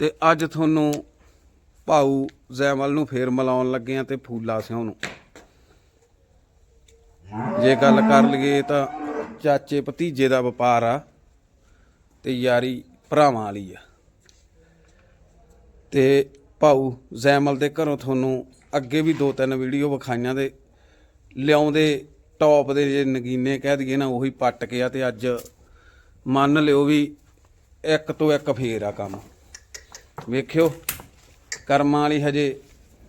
ਤੇ ਅੱਜ ਤੁਹਾਨੂੰ ਭਾਊ ਜ਼ੈਮਲ ਨੂੰ ਫੇਰ ਮਿਲਾਉਣ ਲੱਗੇ ਆ ਤੇ ਫੂਲਾ ਸਿਉ ਨੂੰ। ਜੇ ਗੱਲ ਕਰ ਲਈਏ ਤਾਂ ਚਾਚੇ ਭਤੀਜੇ ਦਾ ਵਪਾਰ ਆ ਤੇ ਯਾਰੀ ਭਰਾਵਾਂ ਵਾਲੀ ਆ। ਤੇ ਭਾਊ ਜ਼ੈਮਲ ਦੇ ਘਰੋਂ ਤੁਹਾਨੂੰ ਅੱਗੇ ਵੀ ਦੋ ਤਿੰਨ ਵੀਡੀਓ ਵਿਖਾਈਆਂ ਦੇ, ਲਿਆਉਂਦੇ ਟੌਪ ਦੇ ਜੇ ਨਗੀਨੇ ਕਹਿ ਦਈਏ ਨਾ, ਉਹੀ ਪੱਟ ਕੇ ਆ ਤੇ ਅੱਜ ਮੰਨ ਲਿਓ ਵੀ ਇੱਕ ਤੋਂ ਇੱਕ ਫੇਰ ਆ ਕੰਮ। ਵੇਖਿਓ, ਕਰਮਾਂ ਵਾਲੀ ਹਜੇ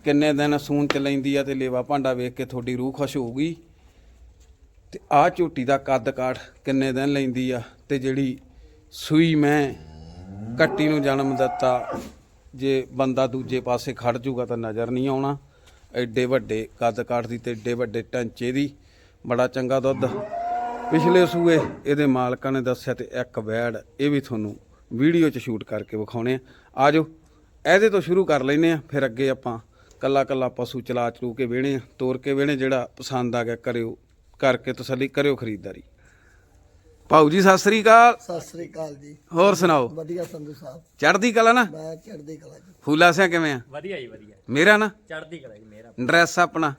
ਕਿੰਨੇ ਦਿਨ ਸੂਨ ਚ ਲੈਂਦੀ ਆ ਤੇ ਲੇਵਾ ਭਾਂਡਾ ਵੇਖ ਕੇ ਤੁਹਾਡੀ ਰੂਹ ਖੁਸ਼ ਹੋਊਗੀ। ਤੇ ਆਹ ਝੋਟੀ ਦਾ ਕੱਦ ਕਾਠ ਕਿੰਨੇ ਦਿਨ ਲੈਂਦੀ ਆ ਤੇ ਜਿਹੜੀ ਸੂਈ ਮੈਂ ਕੱਟੀ ਨੂੰ ਜਨਮ ਦਿੱਤਾ, ਜੇ ਬੰਦਾ ਦੂਜੇ ਪਾਸੇ ਖੜ ਜੂਗਾ ਤਾਂ ਨਜ਼ਰ ਨਹੀਂ ਆਉਣਾ। ਐਡੇ ਵੱਡੇ ਕੱਦ ਕਾਠ ਦੀ ਤੇ ਐਡੇ ਵੱਡੇ ਢਾਂਚੇ ਦੀ, ਬੜਾ ਚੰਗਾ ਦੁੱਧ। ਪਿਛਲੇ ਸੂਏ ਇਹਦੇ ਮਾਲਕਾਂ ਨੇ ਦੱਸਿਆ ਤੇ ਇੱਕ ਵੈੜ, ਇਹ ਵੀ ਤੁਹਾਨੂੰ ਵੀਡੀਓ 'ਚ ਸ਼ੂਟ ਕਰਕੇ ਵਿਖਾਉਣੇ ਆ। ਆਜੋ ਇਹਦੇ ਤੋਂ ਸ਼ੁਰੂ ਕਰ ਲੈਨੇ ਆ ਫਿਰ ਅੱਗੇ ਆਪਾਂ ਕੱਲਾ ਕੱਲਾ ਪਸ਼ੂ ਚਲਾ ਚਲੂ ਕੇ ਵੇਣੇ ਆ ਤੋਰ ਕੇ ਵੇਣੇ ਜਿਹੜਾ ਪਸੰਦ ਆ ਗਿਆ ਕਰਿਓ ਕਰਕੇ ਤਸੱਲੀ ਕਰਿਓ ਖਰੀਦਦਾਰੀ। ਭਾਊ ਜੀ ਸਤਿ ਸ੍ਰੀ ਅਕਾਲ। ਸਤਿ ਸ੍ਰੀ ਅਕਾਲ ਜੀ। ਹੋਰ ਸੁਣਾਓ? ਵਧੀਆ ਸੰਧੂ ਸਾਹਿਬ। ਚੜ੍ਹਦੀ ਕਲਾ ਨਾ? ਮੈਂ ਚੜ੍ਹਦੀ ਕਲਾ ਜੀ। ਫੂਲਾ ਸਿਆ ਕਿਵੇਂ ਆ? ਵਧੀਆ ਜੀ ਵਧੀਆ। ਮੇਰਾ ਨਾ? ਚੜ੍ਹਦੀ ਕਲਾ ਜੀ ਮੇਰਾ। ਡਰੈਸ ਆਪਣਾ?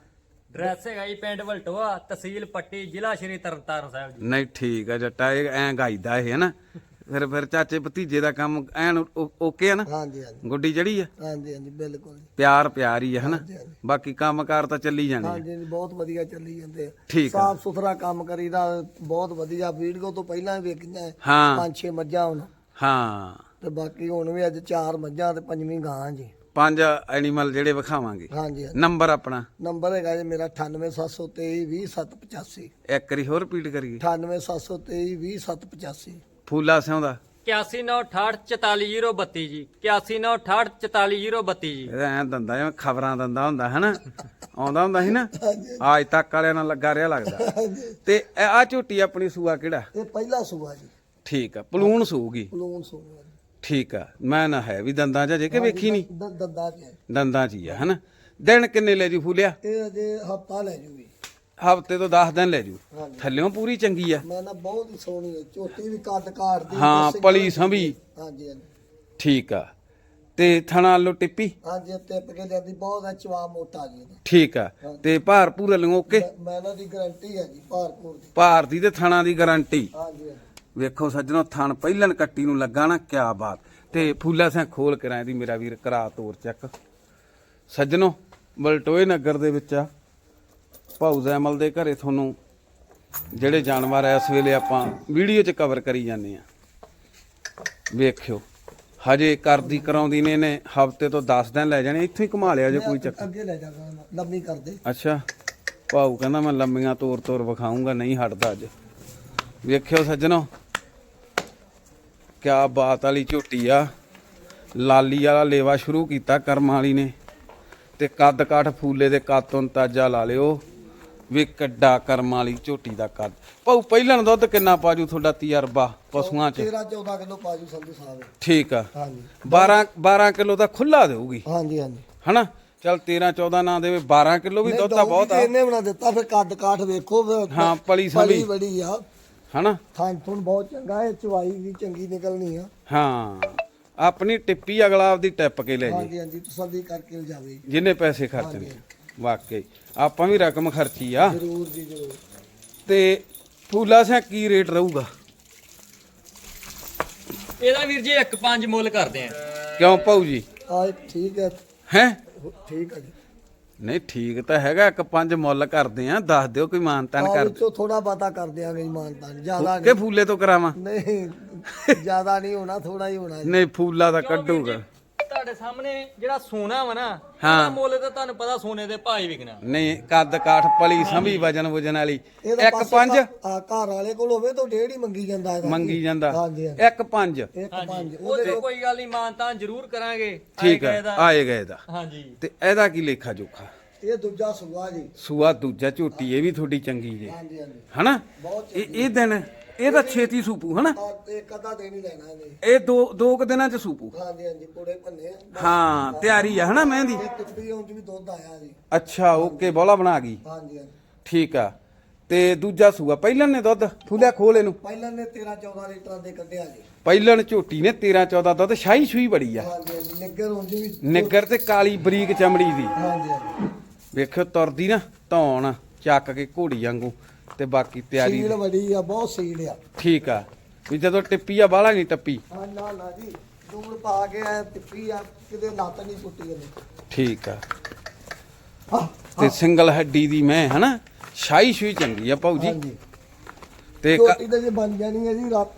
ਡਰੈਸ ਹੈਗਾ ਜੀ ਪਿੰਡ ਵਲਟੋਆ ਤਹਿਸੀਲ ਪੱਟੀ ਜ਼ਿਲ੍ਹਾ ਸ਼੍ਰੀ ਤਰਨਤਾਰਨ ਸਾਹਿਬ ਜੀ। ਨਹੀਂ ਠੀਕ ਆ ਜੱਟਾ ਇਹ ਐਂ ਗਾਈਦਾ ਇਹ ਹਨਾ ਫਿਰ ਫਿਰ ਚਾਚੇ ਭਤੀਜੇ ਦਾ ਕੰਮ ਐਨ ਓਕੇ ਆ ਨਾ? ਹਾਂਜੀ ਹਾਂਜੀ। ਗੁੱਡੀ ਜੜੀ ਆ? ਹਾਂਜੀ ਹਾਂਜੀ ਬਿਲਕੁਲ ਜੀ। ਪਿਆਰ ਪਿਆਰ ਹੀ ਆ ਹਨਾ? ਹਾਂਜੀ, ਹਾਂਜੀ। ਬਾਕੀ ਕੰਮਕਾਰ ਤਾਂ ਚੱਲੀ ਜਾਣੇ ਆ। ਹਾਂਜੀ ਹਾਂਜੀ, ਬਹੁਤ ਵਧੀਆ ਚੱਲੀ ਜਾਂਦੇ ਆ। ਠੀਕ ਆ। ਸਾਫ਼ ਸੁਥਰਾ ਕੰਮ ਕਰੀਦਾ ਬਹੁਤ ਵਧੀਆ। ਵੀਡੀਓ ਤੋਂ ਪਹਿਲਾਂ ਹੀ ਵੇਖੀਆਂ ਹਾਂ। ਪੰਜ ਛੇ ਮੱਝਾਂ ਹੁਣ। ਹਾਂ। ਤੇ ਬਾਕੀ ਹੁਣ ਵੀ ਅੱਜ ਚਾਰ ਮੱਝਾਂ ਤੇ ਪੰਜਵੀਂ ਗਾਂ ਜੀ। ਪੰਜ ਐਨੀਮਲ ਜਿਹੜੇ ਵਿਖਾਵਾਂਗੇ। ਹਾਂਜੀ ਹਾਂਜੀ। ਨੰਬਰ ਆਪਣਾ? ਨੰਬਰ ਹੈਗਾ ਜੀ ਮੇਰਾ 98723 20785 ਇੱਕ ਵਾਰੀ ਹੋਰ ਰਿਪੀਟ ਕਰੀਏ। 98723 20785 ਫੂਲਾ ਸਿਉਂ ਦਾ 8198444032 ਜੀ। 8198444032 ਜੀ। ਐਂ ਦੰਦਾ ਜਿਵੇਂ ਖਬਰਾਂ ਦੰਦਾ ਹੁੰਦਾ ਹਨਾ? ਆਉਂਦਾ ਹੁੰਦਾ ਸੀ ਨਾ ਅੱਜ ਤੱਕ ਵਾਲਿਆਂ ਨਾਲ ਲੱਗਾ ਰਿਹਾ ਲੱਗਦਾ। ਤੇ ਆ ਝੋਟੀ ਆਪਣੀ ਸੂਆ ਕਿਹੜਾ? ਇਹ ਪਹਿਲਾ ਸੂਆ ਜੀ। ਠੀਕ ਆ ਪਲੂਣ ਸੂਗੀ। ਪਲੂਨ ਸੂਆ ਜੀ। ਠੀਕ ਆ ਮੈਂ ਨਾ ਹੈ ਵੀ ਦੰਦਾਂ ਚ ਜੇ ਕਿ ਵੇਖੀ ਨਹੀਂ? ਦੰਦਾਂ ਚ ਹੈ। ਦੰਦਾਂ ਚ ਹੀ ਆ ਹਨਾ? ਦਿਨ ਕਿੰਨੇ ਲੈ ਜੂ ਫੂਲਿਆ? ਇਹ ਅਜੇ ਹਫਤਾ ਲੈ ਜੂਗੀ। ਹਫ਼ਤੇ ਤੋਂ 10 ਦਿਨ ਲੈ ਜੂ। ਹਾਂਜੀ। ਥੱਲਿਓਂ ਪੂਰੀ ਚੰਗੀ ਆ। ਮੈਂ ਨਾ ਬਹੁਤ ਹੀ ਸੋਹਣੀ ਹੈ ਝੋਟੀ ਵੀ ਕੱਦ ਕਾਟਦੀ ਹਾਂ ਪਲੀ ਸੰਭੀ। ਹਾਂਜੀ ਹਾਂਜੀ। ਠੀਕ ਆ। ਤੇ ਥਣਾ ਲੋ ਟਿੱਪੀ? ਹਾਂਜੀ ਟਿੱਪ ਕੇ ਲਿਆਂਦੀ ਬਹੁਤ ਹੈ ਚਵਾ ਮੋਟਾ ਜੀ ਇਹਦਾ। ਠੀਕ ਆ। ਤੇ ਭਾਰ ਪੂਰਾ ਲਿਓ ਓਕੇ? ਮੈਂ- ਮੈਂ ਇਹਨਾਂ ਦੀ ਗਾਰੰਟੀ ਹੈ ਜੀ ਭਾਰਪੂਰ ਦੀ। ਭਾਰ ਦੀ ਤੇ ਥਣਾ ਦੀ ਗਾਰੰਟੀ ਹਾਂਜੀ ਹਾਂਜੀ। ਵੇਖੋ ਸੱਜਣੋ ਥਣ ਪਹਿਲਨ ਕੱਟੀ ਨੂੰ ਲੱਗਾ ਨਾ ਕਿਆ ਬਾਤ। ਤੇ ਫੂਲਾ ਸਿਆ ਖੋਲ ਕੇ ਰਾਂ ਦੀ ਮੇਰਾ ਵੀਰ ਕਰਾ ਤੋਰ ਚੱਕ। ਸੱਜਣੋ ਬਲਟੋਏ ਨਗਰ ਦੇ ਵਿੱਚ ਆ। ਭਾਊ ਜ਼ੈਮਲ ਦੇ ਘਰੇ ਤੁਹਾਨੂੰ ਜਿਹੜੇ ਜਾਨਵਰ ਆ ਇਸ ਵੇਲੇ ਆਪਾਂ ਵੀਡੀਓ 'ਚ ਕਵਰ ਕਰੀ ਜਾਂਦੇ ਆ ਵੇਖਿਓ। ਹਜੇ ਕਰਦੀ ਕਰਾਉਂਦੀ ਨੇ ਨੇ ਹਫ਼ਤੇ ਤੋਂ 10 ਦਿਨ ਲੈ ਜਾਣੇ ਇੱਥੋਂ ਹੀ ਘੁਮਾ ਲਿਆ ਜੇ ਕੋਈ ਚੱਕਰ। ਅੱਗੇ ਲੈ ਜਾਗਾ ਲੰਮੀ ਕਰਦੇ। ਅੱਛਾ। ਭਾਊ ਕਹਿੰਦਾ ਮੈਂ ਲੰਮੀਆਂ ਤੋਰ ਤੋਰ ਵਿਖਾਉਂਗਾ ਨਹੀਂ ਹਟਦਾ ਅੱਜ। ਵੇਖਿਓ ਸੱਜਣੋ ਕਿਆ ਬਾਤ ਵਾਲੀ ਝੋਟੀ ਆ। ਲਾਲੀ ਵਾਲਾ ਲੇਵਾ ਸ਼ੁਰੂ ਕੀਤਾ ਕਰਮਾਂ ਵਾਲੀ ਨੇ। ਤੇ ਕੱਦ ਕਾਠ ਫੂਲੇ ਦੇ ਕੱਦ ਤੋਂ ਤਾਜਾ ਲਾ ਲਿਓ। ਵੀ ਕੱਡਾ ਕਰਮਾਂ ਵਾਲੀ ਝੋਟੀ ਦਾ ਕੱਦ ਭਾਊ ਪਹਿਲਣ ਦੁੱਧ ਕਿੰਨਾ ਪਾਜੂ ਤੁਹਾਡਾ ਤਜਰਬਾ ਪਸ਼ੂਆਂ 'ਚ? 13 14 ਕਿਲੋ ਪਾਜੂ ਸੰਧੂ ਸਾਹਿਬ। ਠੀਕ ਆ। ਹਾਂਜੀ। 12 12 ਕਿਲੋ ਦਾ ਖੁੱਲਾ ਦੇਊਗੀ। ਹਾਂਜੀ ਹਾਂਜੀ। ਹਨਾ? ਚਲ 13 14 ਨਾ ਦੇਵੇ 12 ਕਿਲੋ ਵੀ ਦੁੱਧ ਤਾਂ ਬਹੁਤ ਆ। ਇਹਨੇ ਬਣਾ ਦਿੱਤਾ ਫਿਰ ਕੱਦ ਕਾਠ ਵੇਖੋ ਫਿਰ ਹਾਂ ਪਲੀ ਪਲੀ ਸੰਭੀ। ਬੜੀ ਆ। ਹਨਾ? ਥਾਂ ਥੁਣ ਬਹੁਤ ਚੰਗਾ ਹੈ ਚਵਾਈ ਵੀ ਚੰਗੀ ਨਿਕਲਣੀ ਆ। ਹਾਂ ਆਪਣੀ ਟਿੱਪੀ ਅਗਲਾ ਆਪਦੀ ਟਿੱਪ ਕੇ ਲੈ ਜੇ। ਹਾਂਜੀ ਹਾਂਜੀ ਤਸੱਲੀ ਕਰਕੇ ਲਿਜਾਵੇ। ਜਿੰਨੇ ਪੈਸੇ ਖਰਚਣੇ। ਵਾਕਈ। ਆਪਾਂ ਵੀ ਰਕਮ ਖਰਚੀ ਆ। ਜ਼ਰੂਰ ਜੀ ਜ਼ਰੂਰ। ਤੇ ਫੂਲਾ ਸਿਆ ਕੀ ਰੇਟ ਰਹੂਗਾ? ਇਹਦਾ ਵੀਰ ਜੀ 1.5 ਮੁੱਲ ਕਰਦੇ ਆ। ਕਿਉਂ ਭਾਊ ਜੀ? ਆ ਠੀਕ ਹੈ? ਹੈ ਠੀਕ ਹੈ ਜੀ। ਨਹੀਂ ਠੀਕ ਤਾਂ ਹੈਗਾ ਇੱਕ ਪੰਜ ਮੁੱਲ ਕਰਦੇ ਆ। ਦੱਸ ਦਿਓ ਕੋਈ ਮਾਨਤਾਨ ਆ ਕਰ। ਵਿੱਚੋਂ ਥੋੜਾ ਬਾਤਾ ਕਰ ਦਿਆਂਗੇ ਇਮਾਨਦਾਰ ਜ਼ਿਆਦਾ ਕਿ ਫੂਲੇ ਤੋਂ ਕਰਾਵਾਂ? ਨਹੀਂ ਜ਼ਿਆਦਾ ਨਹੀਂ ਹੋਣਾ ਥੋੜਾ ਹੀ ਹੋਣਾ ਜੀ। ਨਹੀਂ ਫੂਲਾ ਤਾਂ ਕੱਢੂਗਾ। ਤੁਹਾਡੇ ਸਾਹਮਣੇ ਜਿਹੜਾ ਸੋਨਾ ਵਾ ਨਾ ਹਾਂ। ਇਹਦਾ ਮੁੱਲ ਤਾਂ ਤੁਹਾਨੂੰ ਪਤਾ ਸੋਨੇ ਦੇ ਭਾਅ ਹੀ ਵਿਕਣਾ। ਨਹੀਂ ਕੱਦ ਕਾਠ ਪਲੀ ਸੰਭੀ ਵਜਨ ਵਜਨ ਵਾਲੀ। ਇਹਦਾ ਇੱਕ ਪਾਸੇ ਪੰਜ। ਘ- ਆ, ਘਰ ਵਾਲੇ ਕੋਲ ਹੋਵੇ ਤਾਂ ਡੇਢ ਹੀ ਮੰਗੀ ਜਾਂਦਾ ਇਹਦਾ। ਮੰਗੀ ਜਾਂਦਾ। ਹਾਂਜੀ ਹਾਂਜੀ। ਇੱਕ ਪੰਜ। ਇੱਕ ਪੰਜ। ਉਹ ਤੇ ਕੋਈ ਗੱਲ ਨਹੀਂ ਮਾਨਤਾਨ ਜ਼ਰੂਰ ਕਰਾਂਗੇ। ਠੀਕ ਹੈ ਗਏ ਦਾ। ਆਏ ਗਏ ਦਾ ਹਾਂਜੀ। ਤੇ ਇਹਦਾ ਕੀ ਲੇਖਾ ਜੋਖਾ ਇਹ ਦੂਜਾ ਸੁਗਾ ਜੀ। ਸੂਆ ਦੂਜਾ ਝੋਟੀ ਇਹ ਵੀ ਤੁਹਾਡੀ ਚੰਗੀ ਜੇ। ਹਾਂਜੀ ਹਾਂਜੀ। ਹਨਾ? ਬਹੁਤ ਇਹ ਇਹ ਦਿਨ ਇਹ ਤਾਂ ਛੇਤੀ ਸੂਪੂ ਹਨਾ? ਆ ਇੱਕ ਅੱਧਾ ਦਿਨ ਹੀ ਲੈਣਾ ਇਹਨੇ। ਇਹ ਦੋ ਦੋ ਕੁ ਦਿਨਾਂ ਚ ਸੂਪੂ। ਹਾਂਜੀ ਹਾਂਜੀ ਕੋੜੇ ਭੰਨੇ। ਹਾਂ ਤਿਆਰੀ ਆ ਹਨਾ ਮਹਿੰਦੀ? ਇਹ ਟਿੱਪੀ ਉਂਝ ਵੀ ਦੁੱਧ ਆਇਆ ਜੀ। ਅੱਛਾ ਓਕੇ ਬੋਲਾ ਬਣਾ ਗਈ। ਹਾਂਜੀ ਹਾਂਜੀ। ਠੀਕ ਆ। ਤੇ ਦੂਜਾ ਸੂਆ ਪਹਿਲਣ ਨੇ ਦੁੱਧ? ਫੁੱਲਿਆ ਖੋਲ ਇਹਨੂੰ। ਪਹਿਲਾਂ ਨੇ 13 14 ਲੀਟਰ ਦੇ ਕੱਢਿਆ ਜੀ। ਪਹਿਲਣ ਝੋਟੀ ਨੇ 13 14 ਦੁੱਧ ਸ਼ਾਹੀ ਸ਼ੂਈ ਬੜੀ ਆ। ਹਾਂਜੀ ਹਾਂਜੀ ਨਿੱਗਰ ਉਂਝ ਵੀ ਨਿੱਗਰ ਤੇ ਕਾਲੀ ਬਰੀਕ ਚਮੜੀ ਦੀ। ਹਾਂਜੀ ਹਾਂਜੀ। ਵੇਖਿਓ ਤੁਰਦੀ ਨਾ ਧੌਣ ਚੱਕ ਕੇ ਘੋੜੀ ਵਾਂਗੂ ਤੇ ਬਾਕੀ ਤਿਆਰੀ ਸੀਲ ਵੱਡੀ ਆ ਬਹੁਤ ਸੀਲ ਆ। ਠੀਕ ਆ। ਵੀ ਜਦੋਂ ਟਿੱਪੀ ਆ ਬਾਹਲਾ ਨਹੀਂ ਟੱਪੀ? ਹਾਂ ਨਾ ਨਾ ਜੀ ਦੂਰ ਪਾ ਕੇ ਐ ਟਿੱਪੀ ਆ ਕਿਤੇ ਲੱਤ ਨਹੀਂ ਟੁੱਟੀ ਇਹਨੇ। ਠੀਕ ਆ। ਤੇ ਸਿੰਗਲ ਹੱਡੀ ਦੀ ਮੈਂ ਹਨਾ? ਸ਼ਾਹੀ ਸ਼ੂਈ ਚੰਗੀ ਆ ਭਾਊ ਜੀ। ਹਾਂਜੀ। ਤੇ ਕ- ਛੋਟੀ ਤਾਂ ਜੇ ਬਣ ਜਾਣੀ ਹੈ ਜੀ ਰਾਤ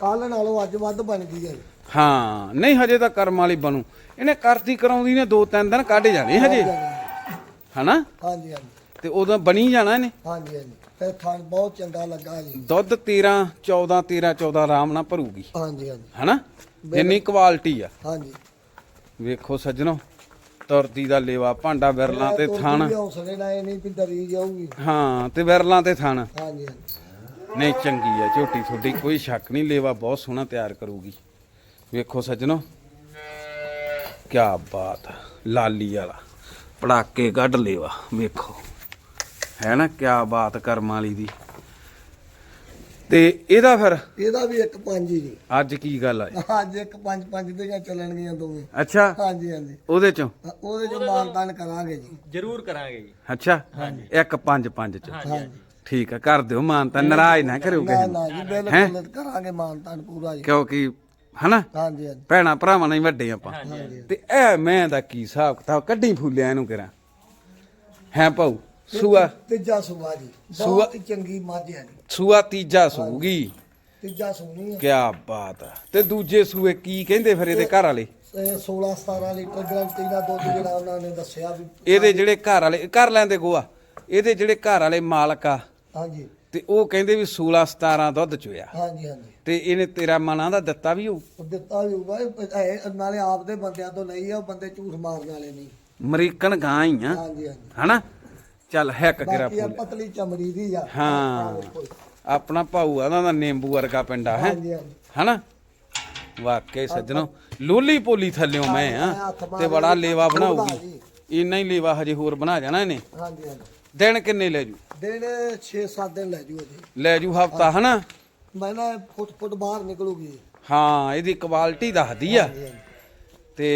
ਕੱਲ ਨਾਲੋਂ ਅੱਜ ਵੱਧ ਬਣ ਗਈ ਹੈ। ਜੀ। ਹਾਂ ਨਹੀਂ ਹਜੇ ਤਾਂ ਕਰਮ ਵਾਲੀ ਬਣੂ। ਇਹਨੇ ਕਰਦੀ ਕਰਾਉਂਦੀ ਨੇ ਦੋ ਤਿੰਨ ਦਿਨ ਕੱਢ ਜਾਣੇ ਹਜੇ। ਹਨਾ? ਹਾਂਜੀ ਹਾਂਜੀ। ਤੇ ਉਦੋਂ ਬਣੀ ਜਾਣਾ ਇਹਨੇ? ਹਾਂਜੀ ਹਾਂਜੀ। ਤੇ ਖਾਣ ਬਹੁਤ ਚੰਗਾ ਲੱਗਾ ਜੀ। ਦੁੱਧ 13 14 13 14 ਆਰਾਮ ਨਾਲ ਭਰੂਗੀ। ਹਾਂਜੀ ਹਾਂਜੀ। ਹਨਾ? ਜਿੰਨੀ ਕੁਆਲਿਟੀ ਆ। ਹਾਂਜੀ। ਵੇਖੋ ਸੱਜਣੋ ਤੁਰਦੀ ਦਾ ਲੇਵਾ ਭਾਂਡਾ ਵਿਰਲਾਂ ਤੇ ਥਣ। ਵੀ ਹੌਸਲੇ ਨਾਲ ਇਹ ਨਹੀਂ ਵੀ ਡਰੀ ਜਾਊਗੀ। ਹਾਂ ਤੇ ਵਿਰਲਾਂ ਤੇ ਥਣ। ਹਾਂਜੀ ਹਾਂਜੀ। ਨਹੀਂ ਚੰਗੀ ਆ ਝੋਟੀ ਤੁਹਾਡੀ ਕੋਈ ਸ਼ੱਕ ਨਹੀਂ ਲੇਵਾ ਬਹੁਤ ਸੋਹਣਾ ਤਿਆਰ ਕਰੂਗੀ। ਵੇਖੋ ਸੱਜਣੋ ਕੀ ਬਾਤ ਆ, ਲਾਲੀ ਵਾਲਾ। ਪੜਾਕੇ ਕੱਢ ਲੇਵਾ ਵੇਖੋ। ਹੈ ਨਾ ਕੀ ਬਾਤ ਕਰਮਾਂ ਵਾਲੀ ਦੀ। ਤੇ ਇਹਦਾ ਫਿਰ? ਇਹਦਾ ਵੀ ਇੱਕ ਪੰਜ ਹੀ ਜੀ। ਅੱਜ ਕੀ ਗੱਲ ਆ ਅੱਜ ਇੱਕ ਪੰਜ ਪੰਜ ਦੀਆਂ ਚੱਲਣਗੀਆਂ ਦੋਵੇਂ। ਅੱਛਾ। ਹਾਂਜੀ ਹਾਂਜੀ। ਉਹਦੇ ਚੋਂ? ਉਹਦੇ ਚ ਮਾਨਤਾਨ ਕਰਾਂਗੇ ਜੀ। ਜ਼ਰੂਰ ਕਰਾਂਗੇ ਜੀ। ਅੱਛਾ। ਇੱਕ ਪੰਜ ਪੰਜ ਚ। ਹਾਂਜੀ ਹਾਂਜੀ। ਠੀਕ ਆ ਕਰ ਦਿਓ ਮਾਨ ਤਾਂ ਨਾਰਾਜ਼ ਨਾ ਕਰਿਓ ਕਿਸੇ ਨੂੰ। ਨਾ ਜੀ ਬਿਲਕੁਲ ਕਰਾਂਗੇ ਮਾਨਤਾਨ ਪੂਰਾ ਜੀ। ਕਿਉਂਕਿ ਹਨਾ? ਹਾਂਜੀ ਹਾਂਜੀ। ਭੈਣਾ ਭਰਾਵਾਂ ਨਾਲ ਹੀ ਵੱਡੇ ਆਪਾਂ। ਤੇ ਇਹ ਮੈਂ ਦਾ ਕੀ ਹਿਸਾਬ ਕਿਤਾਬ? ਕੱਢੀ ਫੁੱਲਿਆ ਇਹਨੂੰ ਕਰਾਂ ਹੈ ਭਾਊ? ਸੂਆ? ਤੀਜਾ ਸੁਗਾ ਜੀ। ਸੂਆ- ਬਹੁਤ ਚੰਗੀ ਮੱਝ ਹੈ ਜੀ। ਸੂਆ ਤੀਜਾ ਸੂਗੀ ਤੀਜਾ ਸੂਣੀ ਹੈ ਕੀ ਬਾਤ ਆ। ਤੇ ਦੂਜੇ ਸੂਏ ਕੀ ਕਹਿੰਦੇ ਫਿਰ ਇਹਦੇ ਘਰ ਵਾਲੇ? ਇਹ 16 17 ਲੀਟਰ ਗਰੰਟੀ ਦਾ ਦੁੱਧ ਜਿਹੜਾ ਉਹਨਾਂ ਨੇ ਦੱਸਿਆ ਵੀ ਇਹਦੇ ਜਿਹੜੇ ਘਰ ਵਾਲੇ ਕਰ ਲੈਂਦੇ ਗੋਆ? ਇਹਦੇ ਜਿਹੜੇ ਘਰ ਵਾਲੇ ਮਾਲਕ ਆ? ਹਾਂਜੀ। ਤੇ ਉਹ ਕਹਿੰਦੇ ਵੀ 16 17 ਦੁੱਧ ਚੋਇਆ। ਹਾਂਜੀ ਹਾਂਜੀ। ਤੇ ਇਹਨੇ ਤੇਰਾ ਮਨਾਂ ਦਾ ਦਿੱਤਾ ਵੀ ਉਹ ਉਹ ਦਿੱਤਾ ਵੀ ਇਹ ਨਾਲੇ ਆਪਦੇ ਬੰਦਿਆਂ ਤੋਂ ਲਈ ਆ ਉਹ ਬੰਦੇ ਝੂਠ ਮਾਰਨ ਵਾਲੇ ਨਹੀਂ। ਅਮਰੀਕਨ ਗਾਂ ਹੀ ਆ। ਹਾਂਜੀ ਹਾਂਜੀ। ਹਨਾ? ਚੱਲ ਹੈਕ ਕਿਰਾ ਫੁੱਲ ਪਤਲੀ ਚਮੜੀ ਦੀ ਆ। ਹਾਂ। ਆਪਣਾ ਭਾਊ ਆ ਦਾ ਨਿੰਬੂ ਵਰਗਾ ਪਿੰਡਾ ਹੈ? ਹਨਾ? ਵਾਕਈ ਸੱਜਣੋ ਲੋਲੀ ਪੋਲੀ ਥੱਲਿਓ ਮੈਂ ਆ ਤੇ ਬੜਾ ਲੇਵਾ ਬਣਾਉਗੀ। ਇੰਨਾ ਹੀ ਲੇਵਾ ਹਜੇ ਹੋਰ ਬਣਾ ਜਾਣਾ ਇਹਨੇ। ਹਾਂਜੀ ਹਾਂਜੀ। ਦਿਨ ਕਿੰਨੇ ਲੈ ਜੂ? ਦਿਨ 6-7 ਦਿਨ ਲੈ ਜੂ ਜੀ ਲੈ ਜੂ ਹਫਤਾ ਹਨਾ? ਮੈਂ ਨਾ ਫੁੱਟ ਫੁੱਟ ਬਾਹਰ ਨਿਕਲੂਗੀ। ਹਾਂ ਇਹਦੀ ਕੁਆਲਿਟੀ ਦੱਸਦੀ ਆ। ਤੇ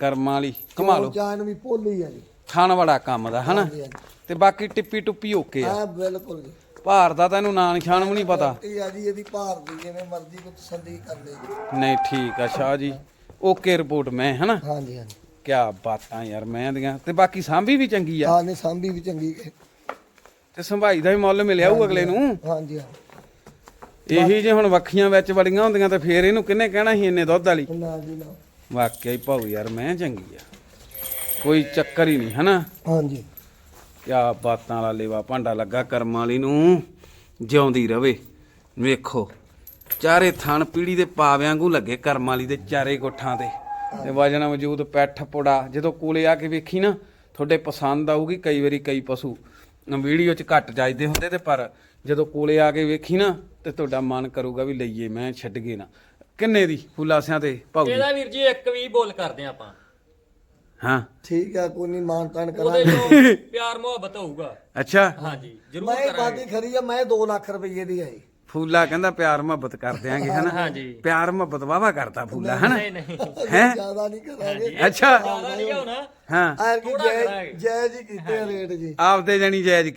ਕਰਮਾਂ ਵਾਲੀ ਕਮਾ ਲਓ ਜਾਨ ਵੀ ਭੋਲੀ ਆ ਜੀ। ਖਾਣ ਵਾਲਾ ਕੰਮ ਦਾ ਹਨਾ? ਤੇ ਬਾਕੀ ਟਿੱਪੀ ਟੁੱਪੀ ਓਕੇ ਆ। ਆ ਬਿਲਕੁਲ ਜੀ। ਭਾਰ ਦਾ ਤੈਨੂੰ ਨਾਂ ਨਿਸ਼ਾਨ ਵੀ ਨਹੀਂ ਪਤਾ। ਇਹ ਆ ਜੀ ਇਹਦੀ ਭਾਰ ਦੀ ਜਿਵੇਂ ਮਰਜ਼ੀ ਕੋ ਤਸੱਲੀ ਕਰ ਲੈ ਜੀ। ਨਹੀਂ ਠੀਕ ਆ ਸ਼ਾਹ ਜੀ। ਓਕੇ ਰਿਪੋਰਟ ਮੈਂ ਹਨਾ? ਹਾਂਜੀ ਹਾਂਜੀ। ਕਿਆ ਬਾਤਾਂ ਯਾਰ ਮੈਂ ਦੀਆਂ। ਤੇ ਬਾਕੀ ਸਾਂਭੀ ਵੀ ਚੰਗੀ ਆ। ਹਾਂ ਨੇ ਸਾਂਭੀ ਵੀ ਚੰਗੀ ਹੈ। ਤੇ ਸੰਭਾਈ ਦਾ ਵੀ ਮੁੱਲ ਮਿਲਿਆ ਹੋਊ ਅਗਲੇ ਨੂੰ। ਹਾਂਜੀ ਹਾਂ। ਇਹੀ ਜੇ ਹੁਣ ਵੱਖੀਆਂ ਵਿੱਚ ਵੜੀਆਂ ਹੁੰਦੀਆਂ ਤਾਂ ਫੇਰ ਇਹਨੂੰ ਕਿੰਨੇ ਕਹਿਣਾ ਸੀ ਇੰਨੇ ਦੁੱਧ ਵਾਲੀ? ਨਾ ਜੀ ਨਾ। ਵਾਕਿਆ ਹੀ ਭਾਊ ਯਾਰ ਮੈਂ ਚੰਗੀ ਆ। ਕੋਈ ਚੱਕਰ ਹੀ ਨਹੀਂ ਹਨਾ? ਹਾਂਜੀ। ਕਿਆ ਬਾਤਾਂ ਵਾਲਾ ਲੇਵਾ ਭਾਂਡਾ ਲੱਗਾ ਕਰਮਾਂ ਵਾਲੀ ਨੂੰ ਜਿਉਂਦੀ ਰਵੇ। ਵੇਖੋ ਚਾਰੇ ਥਣ ਪੀੜੀ ਦੇ ਪਾਵਿਆਂ ਵਾਂਗੂ ਲੱਗੇ ਕਰਮਾਂ ਵਾਲੀ ਦੇ ਚਾਰੇ ਗੁੱਠਾਂ ਤੇ। ਤੇ ਵਜਨ ਵਜੂਦ ਪੈਠ ਪੁੜਾ ਜਦੋਂ ਕੋਲੇ ਆ ਕੇ ਵੇਖੀ ਨਾ ਤੁਹਾਡੇ ਪਸੰਦ ਆਊਗੀ ਕਈ ਵਾਰੀ ਕਈ ਪਸ਼ੂ। ਵੀਡੀਓ 'ਚ ਘੱਟ ਜਾਇਦੇ ਹੁੰਦੇ ਤੇ ਪਰ ਜਦੋਂ ਕੋਲੇ ਆ ਕੇ ਵੇਖੀ ਨਾ ਤੇ ਤੁਹਾਡਾ ਮਨ ਕਰੂਗਾ ਵੀ ਲਈਏ ਮੈਂ ਛੱਡ ਗਏ ਨਾ। ਕਿੰਨੇ ਦੀ ਫੁੱਲਾਸਿਆਂ ਤੇ ਭਾਊ ਇਹਦਾ ਵੀਰ ਜੀ ਇੱਕ ਵੀ ਬੋਲ ਕਰਦੇ ਆ ਆਪਾਂ। ਹਾਂ। ਠੀਕ ਆ ਕੋਈ ਨਹੀਂ ਮਾਨ ਤਾਨ ਉਹਦੇ ਕਰਾਂਗੇ। ਪਿਆਰ ਮੁਹੱਬਤ ਹੋਊਗਾ। ਅੱਛਾ। ਹਾਂਜੀ ਜ਼ਰੂਰ ਮੈਂ ਕਰਾਂਗੇ। ਬਾਦੀ ਖਰੀ ਆ ਮੈਂ 2 ਲੱਖ ਰੁਪਏ ਦੀ ਆਈ। ਫੂਲਾ ਕਹਿੰਦਾ ਪਿਆਰ ਮੁਹੱਬਤ ਕਰ ਦਿਆਂਗੇ ਹਨਾ? ਹਾਂਜੀ। ਪਿਆਰ ਮੁਹੱਬਤ ਵਾਵਾ ਕਰਦਾ ਫੂਲਾ ਹਨਾ? ਨਹੀਂ ਨਹੀਂ। ਹੈਂ? ਜ਼ਿਆਦਾ ਨਹੀਂ ਕਰਾਂਗੇ। ਅੱਛਾ। ਜ਼ਿਆਦਾ ਨਹੀਂ ਹੋਣਾ। ਹਾਂ। ਐਰ ਕੀ ਥੋੜ੍ਹਾ ਕਰਾਂਗੇ। ਜੈ ਜੈ ਜੀ ਕੀਤੇ ਆ ਰੇਟ ਜੀ। ਆਪਦੇ ਜਾਇਜ਼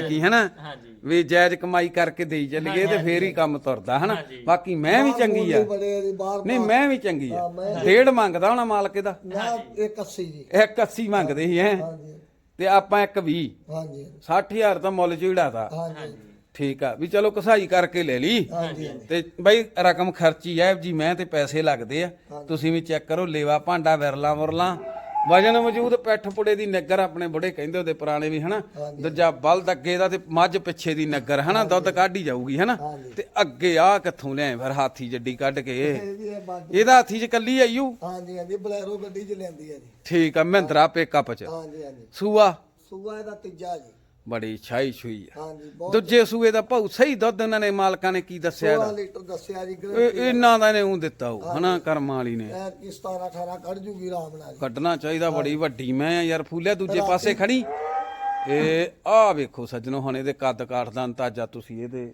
ਕੀ ਹਨਾ? ਹਾਂਜੀ। ਵੀ ਜਾਇਜ਼ ਕਮਾਈ ਕਰਕੇ ਦੇਈ ਚੱਲੀਏ ਤੇ ਫੇਰ ਹੀ ਕੰਮ ਤੁਰਦਾ ਹਨਾ? ਹਾਂਜੀ। ਬਾਕੀ ਮੈਂ ਵੀ ਚੰਗੀ ਆ। ਬੜੇ ਬਾਹਰ ਨਹੀਂ ਮੈਂ ਵੀ ਚੰਗੀ ਆ। ਹਾਂ, ਡੇਢ ਮੰਗਦਾ ਹੋਣਾ ਮਾਲਕ ਇਹਦਾ। ਨਾ 180 ਜੀ। ਇੱਕ 80 ਮੰਗਦੇ ਸੀ ਹਾਂਜੀ। ਤੇ ਆਪਾਂ ਇੱਕ 20 ਹਾਂਜੀ। 60000 ਤਾਂ ਮੁੱਲ ਚੜਾਤਾ ਹਾਂਜੀ। ਠੀਕ ਆ ਵੀ ਚਲੋ ਕਸਾਈ ਕਰਕੇ ਲੈ ਲਈ। ਹਾਂਜੀ ਤੇ ਬਈ ਰਕਮ ਖਰਚੀ ਐ ਜੀ ਮੈਂ ਤੇ ਪੈਸੇ ਲੱਗਦੇ ਆ। ਤੁਸੀਂ ਵੀ ਚੈੱਕ ਕਰੋ ਲੇਵਾ ਭਾਂਡਾ ਵਿਰਲਾ ਮੁਰਲਾ। ਵਜਨ ਮੌਜੂਦ ਪੈਠ ਪੁੜੇ ਦੀ ਨਗਰ ਆਪਣੇ ਬੁੜੇ ਕਹਿੰਦੇ ਉਹਦੇ ਪੁਰਾਣੇ ਵੀ ਹਨਾ? ਦੂਜਾ ਬਲਦ ਅੱਗੇ ਦਾ ਤੇ ਮੱਝ ਪਿੱਛੇ ਦੀ ਨਗਰ ਹਨਾ? ਦੁੱਧ ਕੱਢ ਹੀ ਜਾਊਗੀ ਹਨਾ? ਹਾਂਜੀ। ਤੇ ਅੱਗੇ ਆ ਕਿੱਥੋਂ ਲਿਆਏ ਫਿਰ ਹਾਥੀ ਜੱਡੀ ਕੱਢ ਕੇ? ਇਹ ਇਹਦਾ ਹਾਥੀ ਚ ਕੱਲੀ ਆਈਓ ਹਾਂਜੀ ਹਾਂਜੀ ਬਲੈਰੋ ਗੱਡੀ ਚ ਲੈਂਦੀ ਹੈ ਜੀ। ਠੀਕ ਆ ਮਹਿੰਦਰਾ ਪਿਕਅਪ ਚ। ਹਾਂਜੀ ਹਾਂਜੀ। ਸੂਆ? ਸੂਆ ਇਹਦਾ ਤੀਜਾ ਜੀ। ਬੜੀ ਛਾਈ ਛੁਈ ਆ। ਹਾਂਜੀ ਬਹੁਤ ਦੂਜੇ ਸੂਏ ਦਾ ਭਾਉ ਸਹੀ ਦੁੱਧ ਉਹਨਾਂ ਨੇ ਮਾਲਕਾਂ ਨੇ ਕੀ ਦੱਸਿਆ 16 ਇਹਦਾ ਲੀਟਰ ਦੱਸਿਆ ਜੀ ਇਹ ਇਹਨਾਂ ਦਾ ਨੇ ਉਹ ਦਿੱਤਾ ਉਹ ਹਨਾ ਕਰਮਾਂ ਵਾਲੀ ਨੇ। ਇਹ ਕਿ 17 18 ਕੱਢ ਜੂਗੀ ਆਰਾਮ ਨਾਲ ਜੀ। ਕੱਢਣਾ ਚਾਹੀਦਾ ਬੜੀ ਵੱਡੀ ਮੈਂ ਆ ਯਾਰ ਫੂਲਿਆ ਦੂਜੇ ਪਾਸੇ ਖੜੀ। ਇਹ ਆ ਵੇਖੋ ਸੱਜਣੋ ਹੁਣ ਇਹਦੇ ਕੱਦ ਕਾਠ ਦਾ ਅੰਦਾਜ਼ਾ ਤੁਸੀਂ ਇਹਦੇ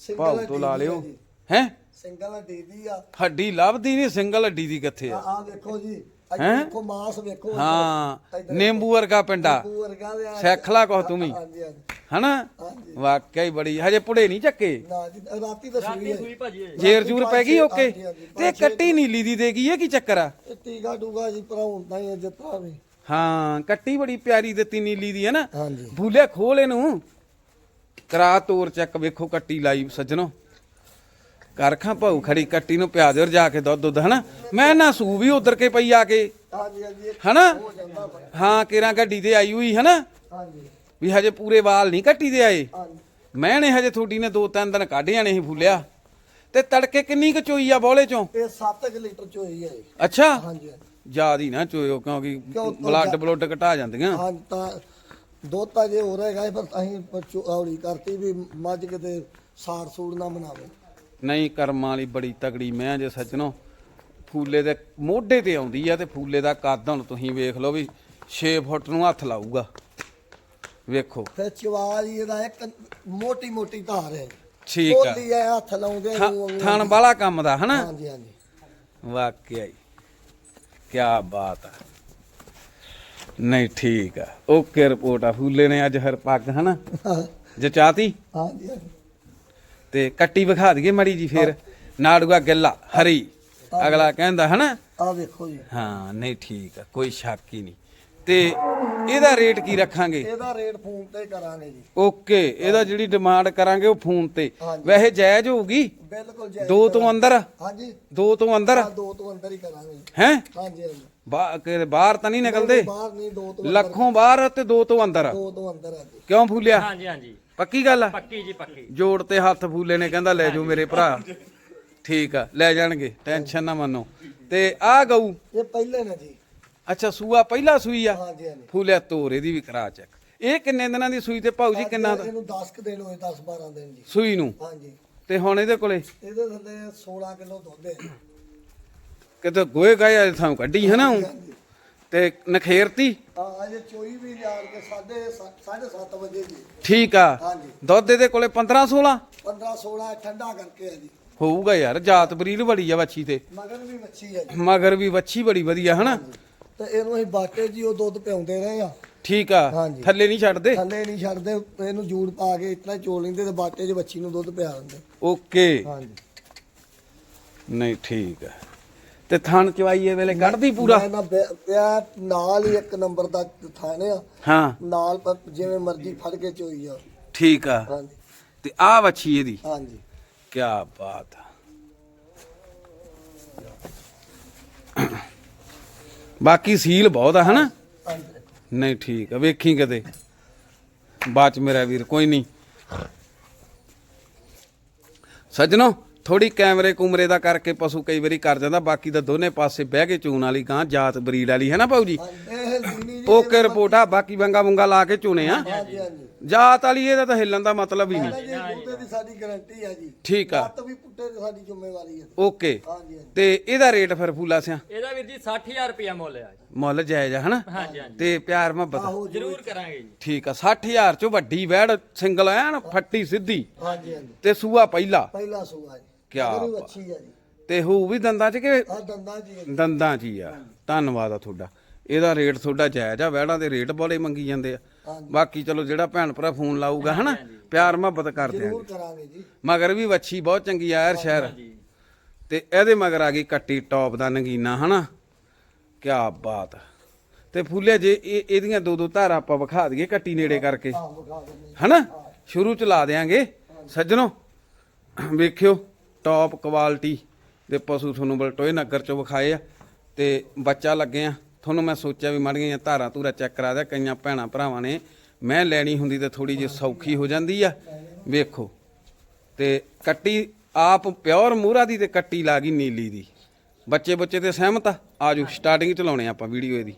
ਭਾਉ ਤੋਂ ਲਾ ਲਿਓ। ਹੈ? ਸਿੰਗਲ ਡੀ ਦੀ ਆ। ਹੱਡੀ ਲੱਭਦੀ ਨਹੀਂ ਸਿੰਗਲ ਹੱਡੀ ਦੀ ਕਿੱਥੇ ਆ? ਆ ਵੇਖੋ ਜੀ। ਅੱਜ ਹੈਂ? ਵੇਖੋ ਮਾਸ ਵੇਖੋ ਹਾਂ ਨਿੰਬੂ ਵਰਗਾ ਪਿੰਡਾ। ਵਰਗਾ ਦੇ ਆ ਸਿੱਖ ਲਾ ਕੁਛ ਤੂੰ ਵੀ। ਹਾਂਜੀ ਹਾਂਜੀ। ਹਨਾ? ਹਾਂਜੀ। ਵਾਕਿਆ ਹੀ ਬੜੀ ਹਜੇ ਪੁੜੇ ਨਹੀਂ ਚੱਕੇ। ਨਾ ਜੀ ਰਾਤੀ ਤਾਂ ਸੂਈ ਹੈ। ਸੂਈ ਭਾਜੀ ਇਹ। ਜੇਰ ਜੂਰ ਪੈ ਗਈ ਓਕੇ? ਹਾਂਜੀ, ਹਾਂਜੀ, ਤੇ ਕੱਟੀ ਨੀਲੀ ਦੀ ਦੇਗੀ ਇਹ ਕੀ ਚੱਕਰ ਆ? ਇਹ ਟੀਗਾ ਡੂਗਾ ਜੀ ਪਰ ਹੁੰਦਾ ਹੀ ਹੈ ਜਿੱਤਰਾ ਵੀ ਹਾਂ ਕੱਟੀ ਬੜੀ ਪਿਆਰੀ ਦਿੱਤੀ ਨੀਲੀ ਦੀ ਹੈ ਨਾ ਹਾਂਜੀ। ਭੂਲੇ ਖੋਲ ਇਹਨੂੰ। ਕਰਾ ਤੋਰ ਚੱਕ ਵੇਖੋ ਕੱਟੀ ਲਾਈ ਸੱਜਣੋ। ਕਰਖਾਂ ਭਾਉ ਖੜੀ ਕੱਟੀ ਨੂੰ ਪਿਆ ਦਿਓ ਜਾ ਕੇ ਦੁੱਧ ਦੁੱਧ ਹਨਾ? ਮੈਂ ਨਾ ਸੂ ਵੀ ਉਧਰ ਕੇ ਪਈ ਆ ਕੇ। ਹਾਂਜੀ ਹਾਂਜੀ। ਇਹ ਹਨਾ? ਹੋ। ਹਾਂ ਕਿਰਾਂ ਗੱਡੀ ਤੇ ਆਈ ਹੋਈ ਹਨਾ? ਹਾਂਜੀ। ਵੀ ਹਜੇ ਪੂਰੇ ਵਾਲ ਨਹੀਂ ਕੱਟੀ ਦੇ ਆਏ। ਮੈਂ ਨੇ ਹਜੇ ਤੁਹਾਡੀ ਨੇ ਦੋ ਤਿੰਨ ਦਿਨ ਕੱਢ ਜਾਣੇ ਸੀ ਫੁੱਲਿਆ। ਤੇ ਤੜਕੇ ਕਿੰਨੀ ਕੁ ਚੋਈ ਆ ਬੋਲੇ ਚੋਂ? ਇਹ 7 ਲੀਟਰ ਚ ਹੋਈ ਹੈ। ਅੱਛਾ? ਹਾਂਜੀ ਜਿਆਦੀ ਨਾ ਚੋਇਓ ਕਿਉਂਕਿ ਬਲੱਡ ਬਲੱਡ ਘਟਾ ਜਾਂਦੀਆਂ। ਹਾਂ ਤਾਂ ਦੋ ਤਾਂ ਜੇ ਹੋ ਰਹੇਗਾ ਪਰ ਅਸੀਂ ਔਲੀ ਕਰਤੀ ਵੀ ਮੱਝ ਕਿਤੇ ਸਾੜ ਸੂੜ ਨਾ ਬਣਾਵੇ ਨਹੀਂ ਕਰਮਾਂ ਵਾਲੀ ਬੜੀ ਤਗੜੀ ਮੈਂ ਜੇ ਸੱਜਣੋ। ਫੂਲੇ ਦੇ ਮੋਢੇ ਤੇ ਆਉਂਦੀ ਆ ਤੇ ਫੂਲੇ ਦਾ ਕੱਦ ਹੁਣ ਤੁਸੀਂ ਵੇਖ ਲਓ ਵੀ 6 ਫੁੱਟ ਨੂੰ ਹੱਥ ਲਾਊਗਾ। ਵੇਖੋ। ਫਿਰ ਚਵਾ ਜੀ ਇਹਦਾ ਇੱਕ ਮੋਟੀ ਮੋਟੀ ਧਾਰ ਹੈ। ਠੀਕ ਆ। ਬੋਲੀ ਹੈ ਹੱਥ ਲਾਉਂਦੇ ਨੂੰ ਥਣ ਵਾਲਾ ਕੰਮ ਦਾ ਹਨਾ? ਹਾਂਜੀ ਹਾਂਜੀ। ਵਾਕਿਆ ਹੀ। ਕੀ ਬਾਤ ਆ। ਨਹੀਂ ਠੀਕ ਆ। ਓਕੇ ਰਿਪੋਰਟ ਆ। ਫੂਲੇ ਨੇ ਅੱਜ ਹਰ ਪੱਗ ਹਨਾ? ਜਚਾਤੀ? ਹਾਂਜੀ ਹਾਂਜੀ। ਤੇ ਕੱਟੀ ਵਿਖਾ ਦਈਏ ਮੜੀ ਜੀ ਫੇਰ। ਨਾੜੂਆ ਗੱਲਾ ਹਰੀ। ਅਗਲਾ ਕਹਿੰਦਾ ਹਨਾ? ਆ ਵੇਖੋ ਜੀ। ਹਾਂ ਨਹੀਂ ਠੀਕ ਆ ਕੋਈ ਸ਼ੱਕ ਹੀ ਨਹੀਂ। ਤੇ ਇਹਦਾ ਰੇਟ ਕੀ ਰੱਖਾਂਗੇ? ਇਹਦਾ ਰੇਟ ਫੋਨ ਤੇ ਕਰਾਂਗੇ ਜੀ। ਓਕੇ ਇਹਦਾ ਜਿਹੜੀ ਡਿਮਾਂਡ ਕਰਾਂਗੇ ਉਹ ਫੋਨ ਤੇ। ਹਾਂਜੀ। ਵੈਸੇ ਜਾਇਜ਼ ਹੋਊਗੀ? ਬਿਲਕੁਲ ਜਾਇਜ਼ ਦੋ ਤੋਂ ਅੰਦਰ? ਹਾਂਜੀ। ਦੋ ਤੋਂ ਅੰਦਰ? ਆ ਦੋ ਤੋਂ ਅੰਦਰ ਹੀ ਕਰਾਂਗੇ ਜੀ। ਹੈ? ਹਾਂਜੀ ਹਾਂਜੀ। ਬਾਹਰ ਤਾਂ ਨਹੀਂ ਨਿਕਲਦੇ? ਬਾਹਰ ਨਹੀਂ ਦੋ ਤੋਂ ਲੱਖੋਂ ਬਾਹਰ ਤੇ ਦੋ ਤੋਂ ਅੰਦਰ ਦੋ ਤੋਂ ਅੰਦਰ ਆ ਜੀ। ਕਿਉਂ ਫੂਲਿਆ? ਹਾਂਜੀ ਹਾਂਜੀ। ਪੱਕੀ ਗੱਲ ਆ? ਪੱਕੀ ਜੀ ਪੱਕੀ। ਜੋੜ ਤੇ ਹੱਥ ਫੂਲੇ ਨੇ ਕਹਿੰਦਾ ਲੈ ਜਾਓ ਮੇਰੇ ਭਰਾ। ਠੀਕ ਆ ਲੈ ਜਾਣਗੇ ਟੈਨਸ਼ਨ ਨਾ ਮੰਨੋ। ਤੇ ਆ ਗਊ। ਇਹ ਪਹਿਲੇ ਨੇ ਜੀ। ਅੱਛਾ ਸੂਆ ਪਹਿਲਾ ਸੂਈ ਆ? ਹਾਂਜੀ ਹਾਂਜੀ ਫੂਲਿਆ ਤੋਰ ਇਹਦੀ ਵੀ ਕਰਾ ਚੈੱਕ। ਇਹ ਕਿੰਨੇ ਦਿਨਾਂ ਦੀ ਸੂਈ ਤੇ ਭਾਊ ਜੀ ਕਿੰਨਾ ਦਾ? ਇਹਨੂੰ 10 ਕ ਦਿਨ ਹੋਏ 10 12 ਦਿਨ ਜੀ। ਸੂਈ ਨੂੰ? ਹਾਂਜੀ ਤੇ ਹੁਣ ਇਹਦੇ ਕੋਲੇ? ਇਹਦੇ ਥੱਲੇ 16 ਕਿਲੋ ਦੁੱਧ ਹੈ ਕਿਤੇ ਗੋਏ ਗਾਏ ਆ ਥਾਂ ਕੱਢੀ ਹੈ ਨਾ। ਤੇ ਨਖੇਰਤੀ? ਹਾਂ ਅਜੇ ਚੋਈ ਵੀ ਯਾਰ ਕੇ 7:30 ਵਜੇ ਜੀ। ਠੀਕ ਆ। ਹਾਂਜੀ। ਦੁੱਧ ਇਹਦੇ ਕੋਲੇ 15 16 15 16 ਠੰਡਾ ਕਰਕੇ ਜੀ। ਹੋਊਗਾ ਯਾਰ ਜਾਤ ਬਰੀਲ ਬੜੀ ਆ ਵੱਛੀ ਤੇ। ਮਗਰ ਵੀ ਹੈ ਜੀ। ਮਗਰ ਵੀ ਵੱਛੀ ਬੜੀ ਵਧੀਆ ਹਨਾ? ਤੇ ਇਹਨੂੰ ਅਸੀਂ ਬਾਟੇ ਜੀ ਉਹ ਦੁੱਧ ਪਿਆਉਂਦੇ ਰਹੇ ਆ। ਠੀਕ ਆ। ਥੱਲੇ ਨਹੀਂ ਛੱਡਦੇ? ਥੱਲੇ ਨਹੀਂ ਛੱਡਦੇ ਇਹਨੂੰ ਜੂੜ ਪਾ ਕੇ ਇਤਨਾ ਚੋਲ ਲੈਂਦੇ ਤੇ ਬਾਟੇ 'ਚ ਬੱਚੀ ਨੂੰ ਦੁੱਧ ਪਿਆ ਦਿੰਦੇ। ਓਕੇ। ਹਾਂਜੀ। ਨਹੀਂ ਠੀਕ ਆ। ਤੇ ਥਣ ਚਵਾਈ ਇਹ ਵੇਲੇ ਕੱਢਦੀ ਪੂਰਾ? ਮੈਂ ਨਾ ਬਿ- ਪਿਆ ਨਾਲ ਹੀ ਇੱਕ ਨੰਬਰ ਦਾ ਥਾਣੇ ਆ। ਹਾਂ। ਨਾਲ ਪ- ਜਿਵੇਂ ਮਰਜ਼ੀ ਫੜ ਕੇ ਚੋਈ ਆ। ਠੀਕ ਆ। ਹਾਂਜੀ। ਤੇ ਆ ਵੱਛੀ ਇਹਦੀ? ਹਾਂਜੀ। ਕੀ ਬਾਤ ਆ। ਬਾਕੀ ਸੀਲ ਬਹੁਤ ਆ ਹਨਾ? ਹਾਂਜੀ। ਨਹੀਂ ਠੀਕ ਆ। ਵੇਖੀ ਕਦੇ। ਬਾਅਦ ਚ ਮੇਰਾ ਵੀਰ ਕੋਈ ਨਹੀਂ। ਸੱਜਣੋ ਥੋੜੀ ਕੈਮਰੇ ਕੁਮਰੇ ਦਾ ਕਰਕੇ ਪਸ਼ੂ ਕਈ ਵਾਰੀ ਕਰ ਜਾਂਦਾ ਬਾਕੀ ਤਾਂ ਦੋਨੇ ਪਾਸੇ ਬਹਿ ਕੇ ਚੂਨ ਵਾਲੀ ਗਾਂ ਜਾਤ ਬਰੀਡ ਵਾਲੀ ਹੈ ਨਾ ਭਾਊ ਜੀ? ਓਕੇ ਰਿਪੋਰਟ ਆ ਬਾਕੀ ਵੰਗਾ ਵੰਗਾ ਲਾ ਕੇ ਚੁਣੇ ਆ। ਹਾਂਜੀ ਹਾਂਜੀ। ਜਾਤ ਵਾਲੀ ਇਹਦਾ ਤਾਂ ਹਿੱਲਣ ਦਾ ਮਤਲਬ ਹੀ ਨਹੀਂ। ਪਹਿਲਾਂ ਜੀ ਦੁੱਧ ਦੀ ਸਾਡੀ ਗਾਰੰਟੀ ਹੈ ਜੀ। ਠੀਕ ਆ। ਲੱਤ ਵੀ ਪੁੱਟੇ ਦੀ ਸਾਡੀ ਜ਼ਿੰਮੇਵਾਰੀ ਹੈ ਓਕੇ। ਤੇ ਇਹਦਾ ਰੇਟ ਫਿਰ ਫੂਲਾ ਸਿਆ? ਇਹਦਾ ਵੀਰ ਜੀ 60000 ਰੁਪਇਆ ਮੁੱਲ ਆ ਜੀ। ਮੁੱਲ ਜਾਇਜ਼ ਆ ਹਨਾ? ਹਾਂਜੀ ਹਾਂਜੀ। ਤੇ ਪਿਆਰ ਮੁਹੱਬਤ। ਜ਼ਰੂਰ ਕਰਾਂਗੇ ਜੀ। ਠੀਕ ਆ 60000 ਚੋਂ ਵੱਡੀ ਵੈੜ ਸਿੰਗਲ ਐਨ ਫੱਟੀ ਸਿੱਧੀ। ਹਾਂਜੀ ਹਾਂਜੀ। ਤੇ ਸੂਆ ਪਹਿਲਾ। ਪਹਿਲਾ ਸੂਆ ਜੀ। ਕਿਆ ਮਗਰ ਵੀ ਬਾਤ। ਅੱਛੀ ਹੈ ਜੀ। ਤੇ ਹੋਊ ਵੀ ਦੰਦਾਂ ਚ ਕਿ ਆ ਦੰਦਾਂ ਜੀ। ਦੰਦਾਂ ਚ ਹੀ ਆ। ਧੰਨਵਾਦ ਆ ਤੁਹਾਡਾ। ਇਹਦਾ ਰੇਟ ਤੁਹਾਡਾ ਜਾਇਜ਼ ਆ ਵੈੜਾਂ ਦੇ ਰੇਟ ਬੜੇ ਮੰਗੀ ਜਾਂਦੇ ਆ। ਹਾਂਜੀ। ਬਾਕੀ ਚਲੋ ਜਿਹੜਾ ਭੈਣ ਭਰਾ ਫੋਨ ਲਾਊਗਾ ਹਨਾ? ਪਿਆਰ ਮੁਹੱਬਤ ਕਰਦੇ ਆ ਜ਼ਰੂਰ ਕਰਾਂਗੇ ਜੀ। ਮਗਰ ਵੀ ਵੱਛੀ ਬਹੁਤ ਚੰਗੀ ਆ ਯਾਰ ਸ਼ਹਿਰ। ਤੇ ਇਹਦੇ ਮਗਰ ਆ ਗਈ ਕੱਟੀ ਟੌਪ ਦਾ ਨਗੀਨਾ ਹਨਾ? ਕੀ ਬਾਤ ਆ। ਤੇ ਫੁੱਲੇ ਜੇ ਇਹ ਇਹਦੀਆਂ ਦੋ ਦੋ ਧਾਰਾਂ ਆਪਾਂ ਵਿਖਾ ਦਈਏ ਕੱਟੀ ਨੇੜੇ ਕਰਕੇ। ਆਹ ਵਿਖਾ ਦਿੰਦੇ ਹਨਾ? ਸ਼ੁਰੂ ਚ ਲਾ ਦੇਾਂਗੇ ਸੱਜਣੋ ਵੇਖਿਓ। ਟੌਪ ਕੁਆਲਿਟੀ ਦੇ ਪਸ਼ੂ ਤੁਹਾਨੂੰ ਬਲਟੋਏ ਨਗਰ ਚੋਂ ਵਿਖਾਏ ਆ ਤੇ ਬੱਚਾ ਲੱਗੇ ਆ। ਤੁਹਾਨੂੰ ਮੈਂ ਸੋਚਿਆ ਵੀ ਮੜ ਗਈਆਂ ਧਾਰਾਂ ਧੂਰਾ ਚੈੱਕ ਕਰਾ ਦਿਆ, ਕਈਆਂ ਭੈਣਾਂ ਭਰਾਵਾਂ ਨੇ। ਮੈਂ ਲੈਣੀ ਹੁੰਦੀ ਤੇ ਥੋੜੀ ਜਿਹੀ ਸੌਖੀ ਹੋ ਜਾਂਦੀ ਆ। ਵੇਖੋ। ਤੇ ਕੱਟੀ ਆਪ ਪਿਓਰ ਮੂਰਾ ਦੀ ਤੇ ਕੱਟੀ ਲਾ ਗਈ ਨੀਲੀ ਦੀ। ਬੱਚੇ ਬੱਚੇ ਤੇ ਸਹਿਮਤ ਆ। ਆਜੋ ਸਟਾਰਟਿੰਗ ਚ ਲਾਉਣੇ ਆਪਾਂ ਵੀਡੀਓ ਇਹਦੀ।